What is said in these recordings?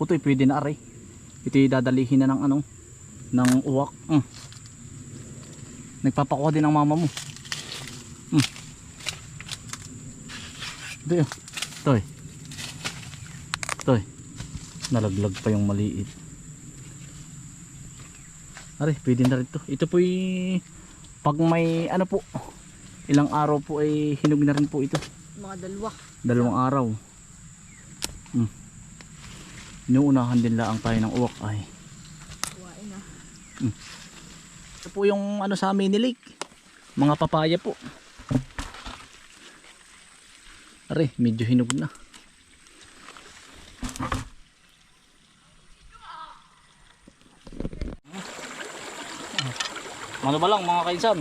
Ito eh, pwede na aray. Ito dadalihin na ng ano, ng uwak. Mm. Nagpapakuha din ang mama mo. Mm. Ito yun. Ito eh. Ito eh. Nalaglag pa yung maliit. Aray, pwede na rin to. Ito po pag may ano po, ilang araw po ay hinog na rin po ito. Mga dalawa. Dalawang araw. Hmm. Inuunahan din lang tayo ng uwak ay. Kuhain na. Ito po yung ano sa amin ni Lake. Mga papaya po. Are, medyo hinog na. Ano ba lang mga kainsan?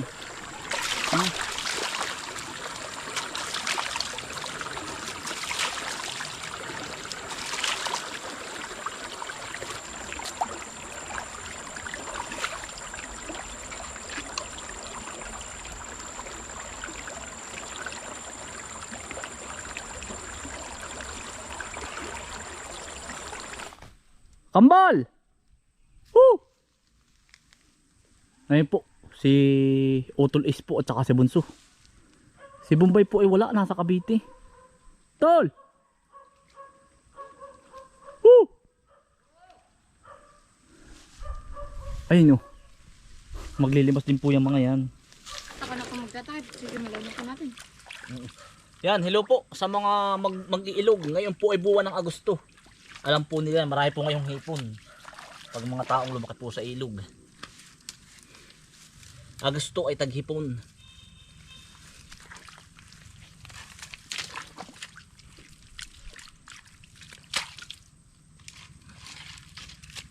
Kambal! Woo! Ngayon po, si Utol Is po at saka si Bunso. Si Bombay po ay wala, nasa Cavite. Tol! Woo! Ayun o. Maglilimas din po yung mga yan. Ako na kung magtatahid. Sige, malalim pa natin. Yan, hello po sa mga mag mag-iilog. Ngayon po ay buwan ng Agosto. Alam po nila, marami po ngayong hipon. Pag mga taong lumaki po sa ilog. Agosto ay taghipon.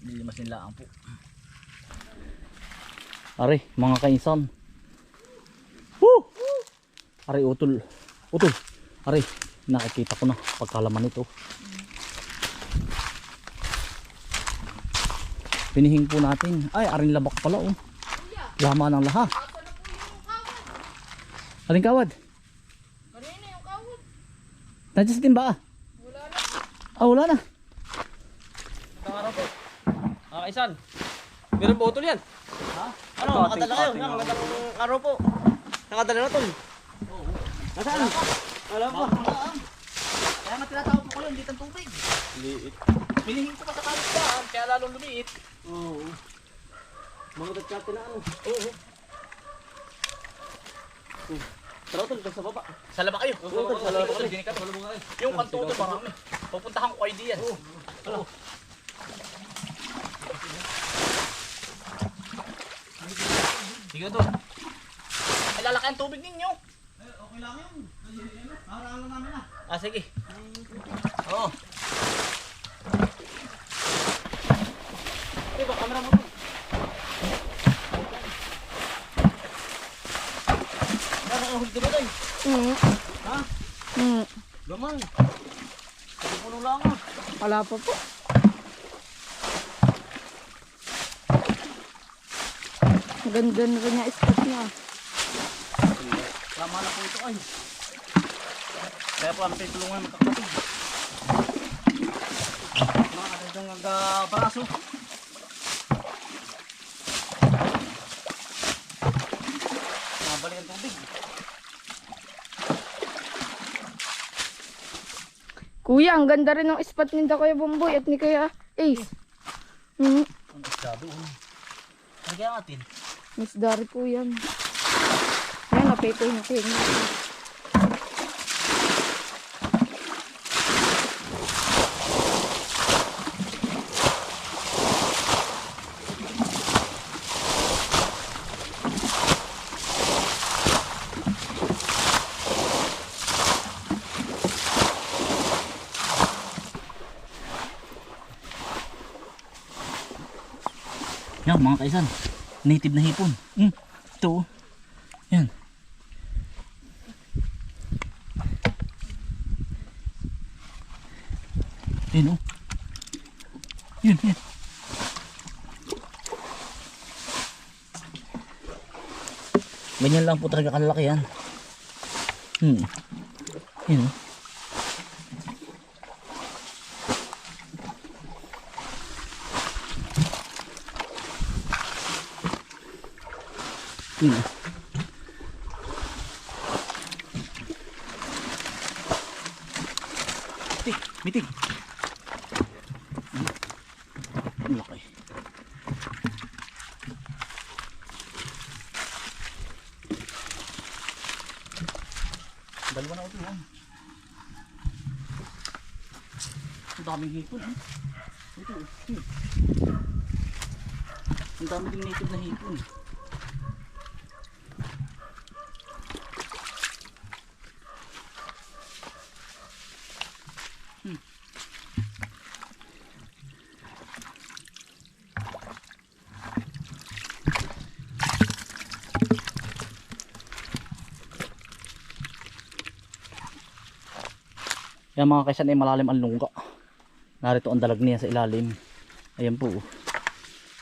Nilimas nila ang po. Are, mga kainsan. Woo! Are, utol. Utol. Are, nakikita ko na pagkalaman nito. Pinihing po natin. Ay, aring labak pala oh. Laman ng laha. Aling kawad? Kanina yung kawad. Nandiyan sa timba ah. Wala na. Ah, wala na. Araw po. Ah, Kaisan. Meron po utol yan. Ha? Ano, nakadala kayo. Magandang araw po. Nakadala na tol. Nasaan? Alam po. Kaya nga tinatawag po ko yun, litan tubig. Liit. Pinihing ko pa sa kalit daan, kaya lalong lumiit. Oo. Mga gatsyate na ano. Oo. Tara tol, sa baba. Sa laba kayo. Oo, tol, sa laba kami. Dinig ka. Yung kanto doon marami. Pupuntahan ko ID yan. Oo. Sige to. Ay, lalaki ang tubig ninyo. Okay lang yun. Harang lang namin na. Ah, sige. Oo. Diba, ang hulog ba tayo? Mm. Ha? Mm. Gaman. Sabi ko nung lang ah. Wala pa po. Ganda na rin yung spot niya. Tama na po ito ay. Kaya po ang pitulungan magkakapatid. Mga katitong nagparaso. Nabalik ang tubig. Kuya, ang ganda rin ng spot ni Kuya Bumboy at ni Kuya Ace. Mm. Ang isda doon. Ano kaya natin? Miss Dari po yan. Ayan, napetoy na kayo. Mga kaisan. Native na hipon. Mm, ito. oh. Yan. Yan oh. Yun, yan. Ganyan lang po talaga kalaki yan. Hmm. Yan oh. Yun. oh. Mitig, mitig. Ang laki. Dalawa na ito. Ang daming hipon. Ito eh. Ang dami native na hipon. Hmm. Yan mga kaisan ay malalim ang lungga. Narito ang dalag niya sa ilalim. Ayan po. oh.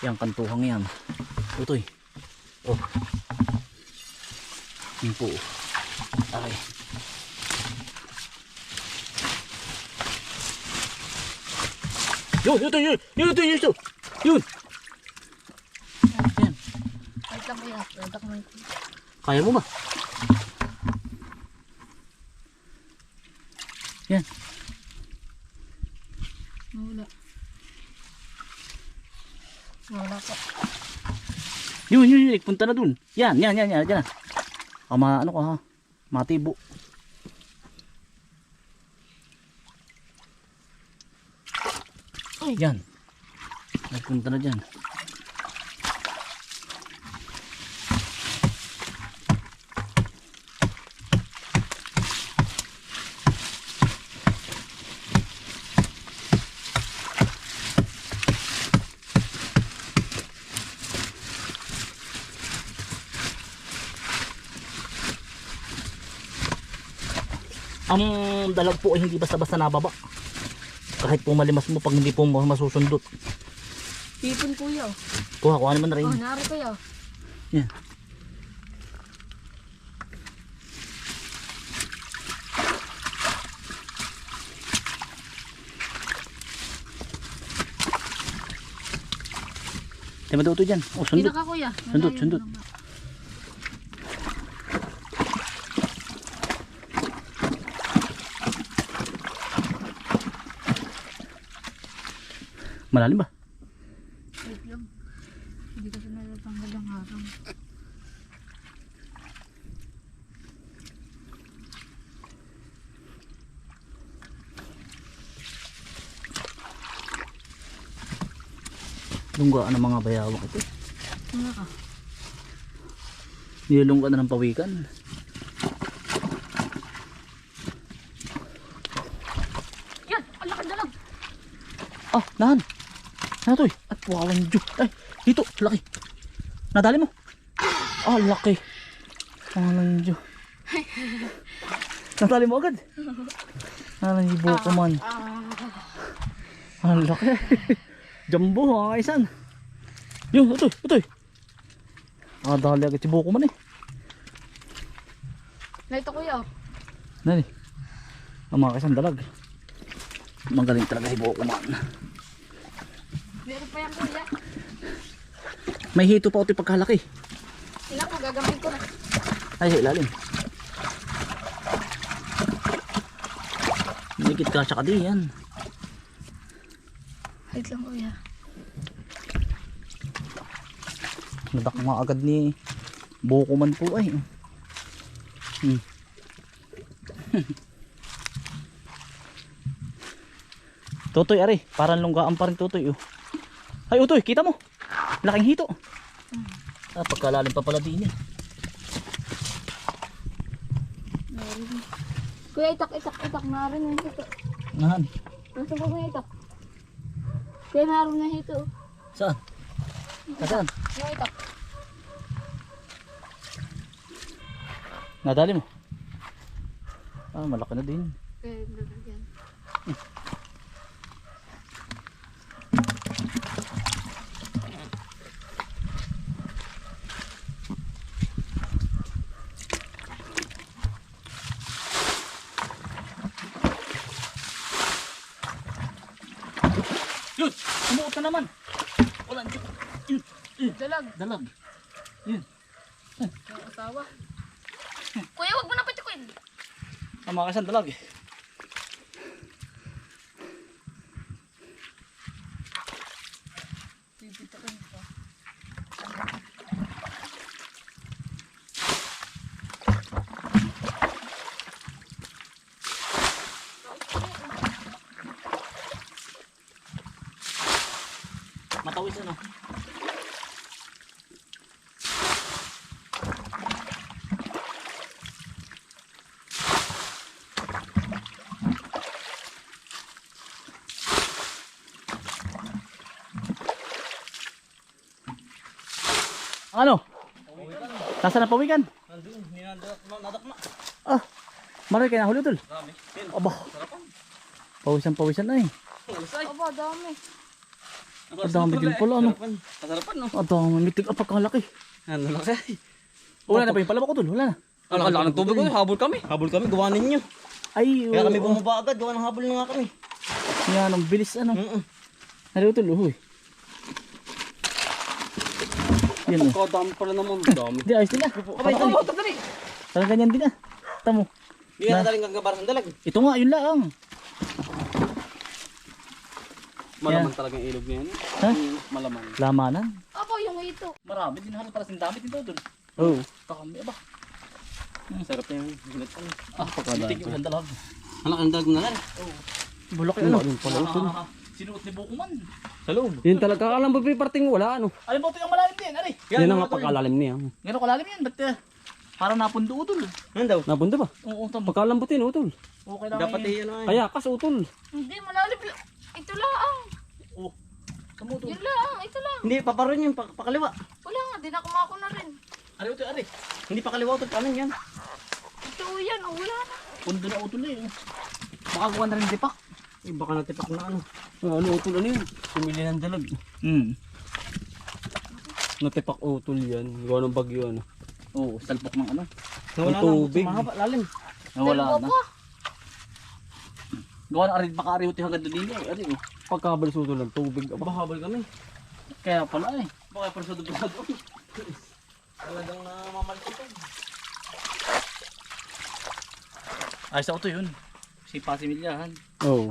Yan kantuhang yan. Utoy. Oh. Yan po. oh. Ay. Yun, yun, yun, yun, yun, yun, yun. Yan. Kaya mo ba? Yan. Wala. Wala po. Yun, yun, yun. Punta na dun. Yan, yan, yan, yan. Yan. Ah, ma, ano ka ha? Matibo. Yan. Nagpunta na dyan. Ang dalag po ay hindi basta-basta nababa. Kahit po malimas mo pag hindi po masusundot. Hipon kuya. Kuha, kuha naman na rin. Oh, nari kuya. Yan. Tayo matuto dyan. O, sundot. Pinaka kuya. Sundot, sundot. Malalim ba? Wait lang. Hindi kasi natatanggal ang harang. Lunggaan ng mga bayawak ito. Ano ka? Nilulungga na ng pawikan. Yan! Ang laki dalag! Ah, nahan. Ano to eh? At wawan Diyo. Ay, dito. Laki. Nadali mo. Ah, laki. Wawan Diyo. Nadali mo agad. Nalang ibo ko man. Ang laki. Jumbo, mga kaisan. Yun, ito, ito. Ah, dali agad si buko man eh. Na ito kuya. Nani? Ang mga kaisan dalag. Magaling talaga si buko man. Meron pa yan kuya. May hito pa ito pagkalaki. Sila po, gagamitin ko na. Ay, sa ilalim. Nikit ka siya ka din yan. Wait lang kuya. Nadakma agad ni buko man po ay. Hmm. Tutoy ari, parang lunggaan pa rin tutoy oh. Ay utoy, kita mo. Laking hito. Ah, pagkalalim pa pala din eh. Meron. Kuya, itak, itak, itak. Naroon na hito. Nahan. Nasaan ko kuya itak? Kuya, naroon na hito. Saan? Saan? Kuya, itak. Nadali mo. Ah, malaki na din. Kuya, lalagyan. Yun! Umuot na naman! Wala, yun! Dalag. Dalag. Yun. Yung asawa. Kuya, wag mo na patikuin. Ang mga kaisan dalag eh. Pipitukin ko. Matawis. Ano? Nasaan na pawikan? Nandun, ninadak na, nadak na. Ah, maray kayo nahuli tol. Dami. Aba, pawisan pawisan na eh. Aba, dami. Ang dami din pala, ano? Kasarapan, no? Ang dami, mitig apa kalaki. Ano lang kay? Wala na ba yung palabak ko tol? Wala na. Ang laki ng tubig ko, habol kami. Habol kami, gawa ninyo. Ay, Kaya kami bumaba agad, gawa ng habol na nga kami. Yan, ang bilis ano. Mm-mm. Naliw tol, uhoy. Yan oh. Kadami pala naman, dami. Hindi, ayos din ah. Abay, dali. Dali. Parang ganyan din ah. Tamo. Hindi ka nadaling kagabaran ng dalag. Ito nga, yun lang. Malaman talagang ilog niya yan. Ha? Malaman. Lamanan. Aba, yung ito. Marami din halos para dami din tol. Oo. Kami ba? Sarap niya. Ginat ko. Ah, yung dalag. Ang laki ng dalag na lang. Bulok Ano? Ano pala ito? Sinuot ni Bukuman. Sa loob. Yun talaga, alam mo ba parting wala, ano? Alin ba ito yung malalim din? Ari. Yan, ang nga pagkalalim niya. Gano'n kalalim yan. Ba't uh, parang napundo utol? Ano daw? Nabunda ba? Oo, tamo. Pagkalambutin, utol. Okay lang. Dapat eh. eh, ano ay. Kaya, kas utol. Hindi, malalim. Ito lang. Oh. Tamo utol. Yun lang, ito lang. Hindi, paparoon yung pa- pakaliwa. Wala nga, dinakumako na rin. Ari utol, ari. Hindi pakaliwa, utol. Kanan yan. Ito yan, oh, wala na. Pundo na utol eh. Baka gawa na rin dipak. Eh, baka natipak na ano. ano, utol, ano yun? Sumili ng dalag. Hmm. Natipak utol yan. Gawa ng bagyo, ano. Oo, salpok ng ano. Nawala Ng tubig. na. Mahaba, lalim. Nawala Dalawa na. Gawa na ari, baka ari uti hagad doon din eh. Ari oh. Pagkabal sa utol ng tubig. Aba, habal kami. Kaya pala eh. Baka pa sa dubla doon. Talagang namamalit ito. Ay, sa auto yun. Si Pasimilyahan. Oo.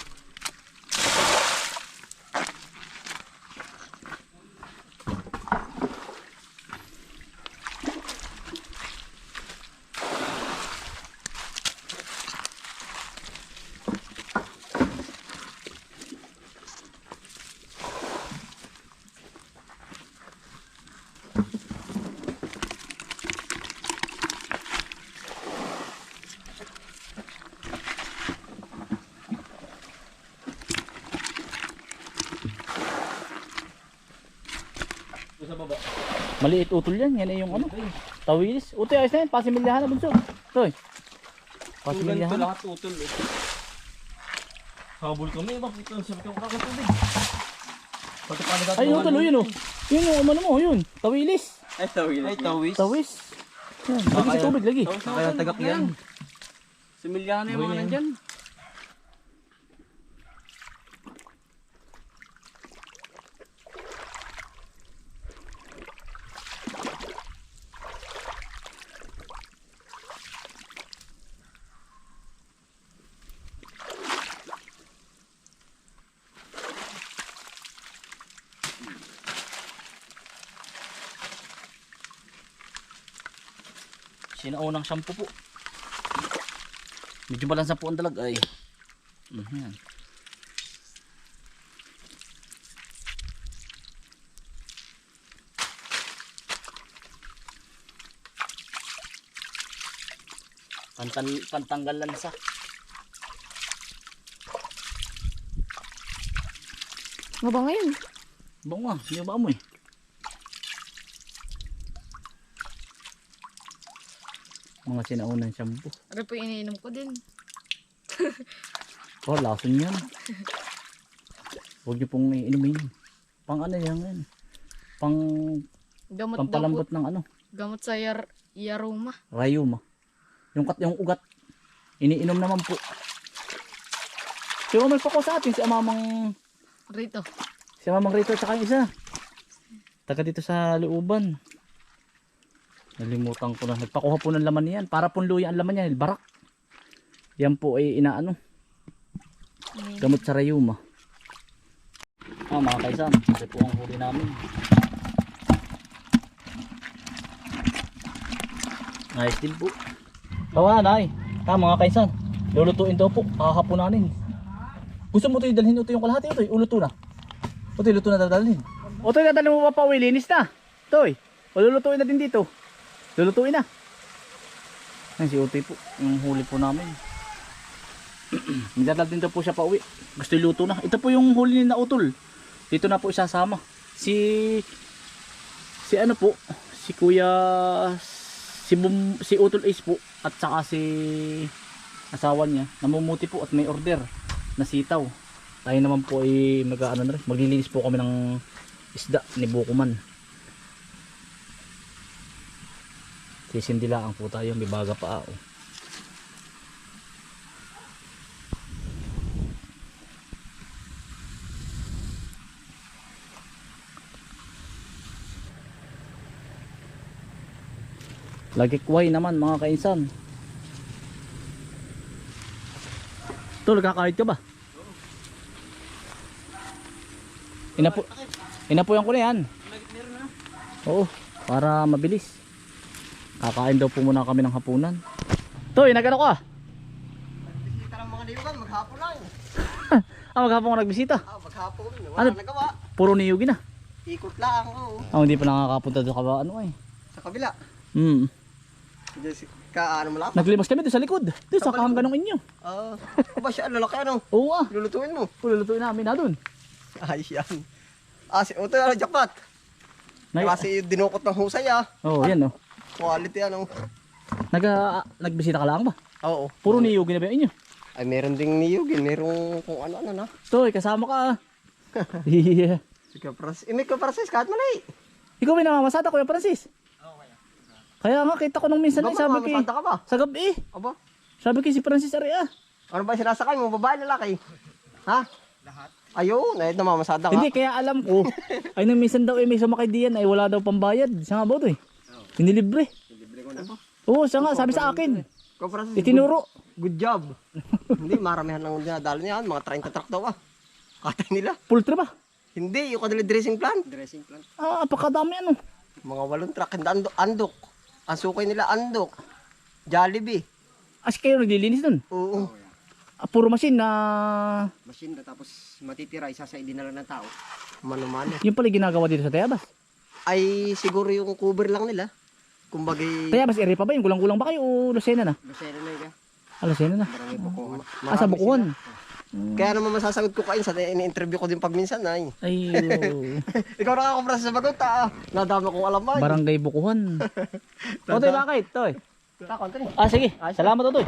Sa baba. Maliit utol yan. Yan eh yung ano. Tawilis. Utoy, ayos na yan. Pasimilyahan na bunso. Toy. Tugan Pasimilyahan. to lahat utol eh. Habol kami, bakit ang sarap yung kakatubig? Pati pa nagagawa. Ay, utol, oh, yun oh. Yun oh, ano mo, yun. Tawilis. Ay, tawis. Ay, tawis. Tawis. Yan, lagi sa tubig, lagi. Kaya tagak yan. Similyahan na yung mga nandyan. Sinaunang shampoo po. Medyo balansa po ang dalag ay. Mhm. Pantan pantanggal lansa. Ano ba ngayon? Bango nga, hindi ba amoy? Mga sinaunang shampoo. Ano po iniinom ko din? Oh, lason yan. Huwag niyo pong iinumin. Pang ano yan yan. Pang Gamot pampalambot ng ano. Gamot sa yar yaruma. Rayuma. Yung kat yung ugat. Iniinom naman po. Si Omar pa ko sa atin, si Amamang Rito. si Amamang Rito at saka yung isa. Taga dito sa looban. Nalimutan ko na. Nagpakuha po ng laman niyan. Para pong luya ang laman niyan. Barak. Yan po ay inaano. Gamot sa rayuma. Ah, mga kaisan. Ito po ang huli namin. Nice din po. Tawa, nay. Ah, mga kaisan. Lulutuin daw po. Kakahaponanin. Gusto mo ito dalhin ito yung kalahati ito. Uluto na. Ito luto na dadalhin. O ito dadalhin mo pa pa uwi. Linis na. Toy. O lulutuin na din dito. Lulutuin na. Ayun si Utoy po. Yung huli po namin. Magdadal din po siya pa uwi. Gusto iluto na. Ito po yung huli ni na utol. Dito na po isasama. Si si ano po, si Kuya si Bum, si Utol Ace po at saka si asawa niya namumuti po at may order na sitaw. Tayo naman po ay mag ano na rin, maglilinis po kami ng isda ni Bukuman. Sisindilaan po tayo, may baga pa oh. Lagikway naman mga kainsan. Tol, kakahit ka ba? Inapo Inapuyan ko na yan. Oo, para mabilis. Kakain daw po muna kami ng hapunan. Toy, nagano ka? Bisita ng mga niyugan, maghapon lang. Ah, maghapon ka nagbisita. Ah, maghapon. Wala Ano? nagawa. Puro niyugi na. Ikot lang, oo. Ah, hindi pa nakakapunta doon ka ano ay. Sa kabila. Hmm. Ka, ano malapit. Naglimas kami doon sa likod. Doon sa Sa kahanggan ng inyo. Ah, uh, ba siya, lalaki ano? Oo ah. Lulutuin mo. Pululutuin namin na doon. Ay, yan. Ah, si Utoy, ano, jackpot. Kasi dinukot ng husay, ah. Oh, yan oh. Quality, ano. Nag ah, nagbisita ka lang ba? Oo. Puro niyugi na ba yung inyo? Ay, meron ding niyugin. Merong kung ano-ano na. Toy, kasama ka. ah. yeah. Si Kapras. Eh, may Kapras, kahit mali. Ikaw may namamasada, Kuya Francis. Kaya nga, kita ko nung minsan Ba, eh, sabi ki, ka ba? sa gabi, Aba, sabi ki si Francis Aria. ano ba yung sinasakay mo? Babae, lalaki? Ha? Lahat. Ayun, ay namamasada ka. Hindi, kaya alam ko. ay nung minsan daw eh, may sumakay diyan ay wala daw pambayad. Siya nga ba ito eh? Sinilibre. Oo, siya nga, sabi sa akin. Kapras, Itinuro. Good job. Hindi, maramihan ng dinadalo niyan. Mga 30 truck daw ah. Kata nila. Full trip ba? Hindi, yung kadali dressing plan. Dressing plan. Ah, apakadami ano. Mga walong truck. Hindi, andok. andok. Ang sukay nila, andok. Jollibee. As kayo naglilinis dun. Oo. Ah, puro machine na machine na tapos matitira isa sa idinala ng tao. Mano-mano. yung pala ginagawa dito sa Tayabas. Ay, siguro yung cover lang nila. Kumbaga, Tayabas area pa ba yun? Kulang-kulang ba kayo o Lucena na? Lucena na yun. Ah, Lucena na. Marami po ko. Ah, sa Bukuan. Kaya naman masasagot ko kayo sa ini-interview ko din pag minsan ay. Ay, Ikaw nakakaprasa sa bagot ah. Nadama kong alam ay. barangay Bukuhan. o, Toy, bakit? Toy. Ah, konti rin. Ah, sige. Salamat, Toy.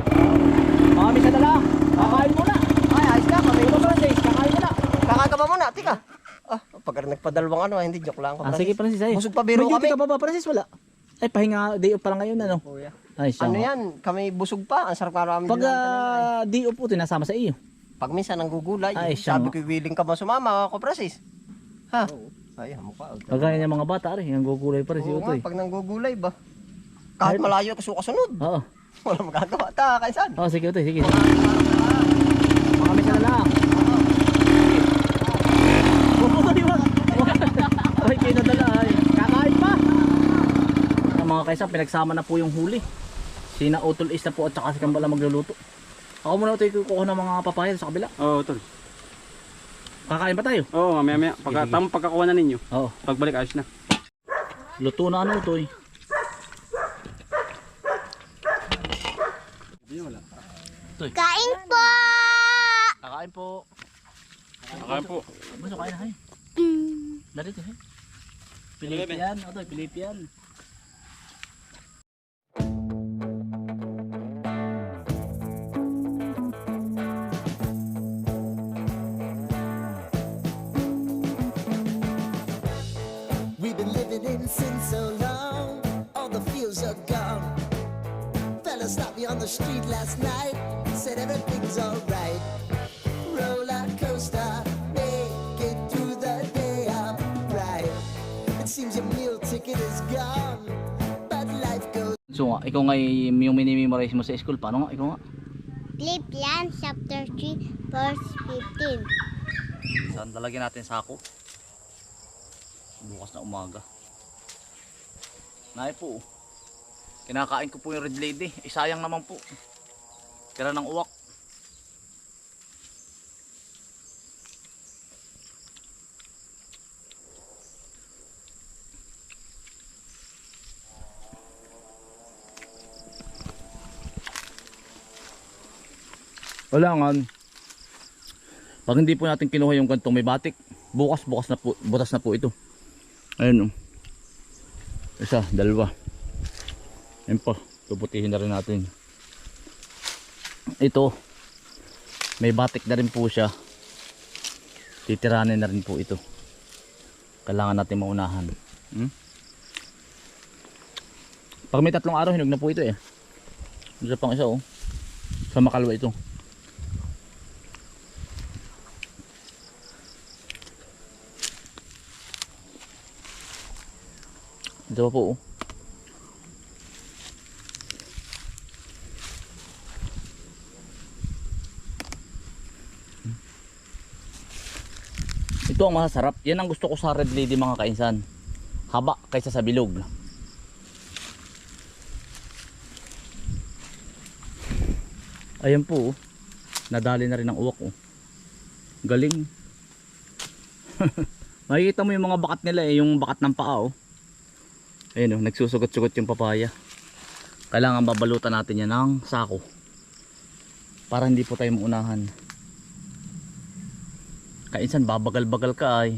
Mga misa na lang. Kakain muna. Ay, ayos ka. Kami Francis. Kakain muna. Kakain ka ba muna? Tika. Ah, pag nagpadalawang ano, hindi joke lang. Ah, sige, Francis. Ay. Busog pa biro May kami. duty ka pa ba, Francis? Wala. Ay, pahinga day off pa lang ngayon, ano? Kuya. Ay, siya. Ano yan? Kami busog pa. Ang sarap nga namin Pag ah, day off po, tinasama sa iyo. Pag minsan ang gugulay, Ay, siya sabi ko willing ka ba sumama ako, Francis? Ha? Ay, mukha. Kagaya ng mga bata, rin. Yung gugulay pa rin si Oo Utoy. pag nang-gugulay ba? Kahit malayo kasi kasunod. Oo. Wala magagawa. Ta, kaysan. Oh, sige, Utoy. Sige. Mga misa na lang. Utoy, wag. Ay, kayo nadala. Ay. Kakain pa. Ang mga kaysa, pinagsama na po yung huli. Sina Utol is na po at saka si Kambala magluluto. Ako muna Utoy, kukuha ng mga papaya sa kabila. Oo, tol. Kakain pa tayo? Oo, mamaya maya. Pagka, Sige. tamang pagkakuha na ninyo. Oo. Pagbalik ayos na. Luto na ano, Utoy. Kain po! Kakain po. Kakain po. Gusto kain na hay. Mm. Narito hay. Pilipian. Utoy, Pilipian. So nga, ikaw nga yung minimemorize mo sa school. Paano nga? Ikaw nga. Philippians chapter 3 verse 15. Saan lalagyan natin sako? Bukas na umaga. Nay po. Kinakain ko po yung red lady. Eh, sayang naman po. Tira ng uwak. Wala nga. Pag hindi po natin kinuha yung gantong may batik, bukas bukas na po, butas na po ito. Ayun oh. Isa, dalawa. Ayun pa, puputihin na rin natin. Ito, may batik na rin po siya. Titiranin na rin po ito. Kailangan natin maunahan. Hmm? Pag may tatlong araw, hinog na po ito eh. Isa pang isa oh. Sa makalwa ito. Ito pa po oh. Ito ang masasarap. Yan ang gusto ko sa red lady mga kainsan. Haba kaysa sa bilog. Ayan po oh. Nadali na rin ang uwak oh. Galing. Makikita mo yung mga bakat nila eh, yung bakat ng paa oh. Ayun oh, nagsusugot-sugot yung papaya. Kailangan babalutan natin yan ng sako. Para hindi po tayo maunahan. Kainsan babagal-bagal ka ay.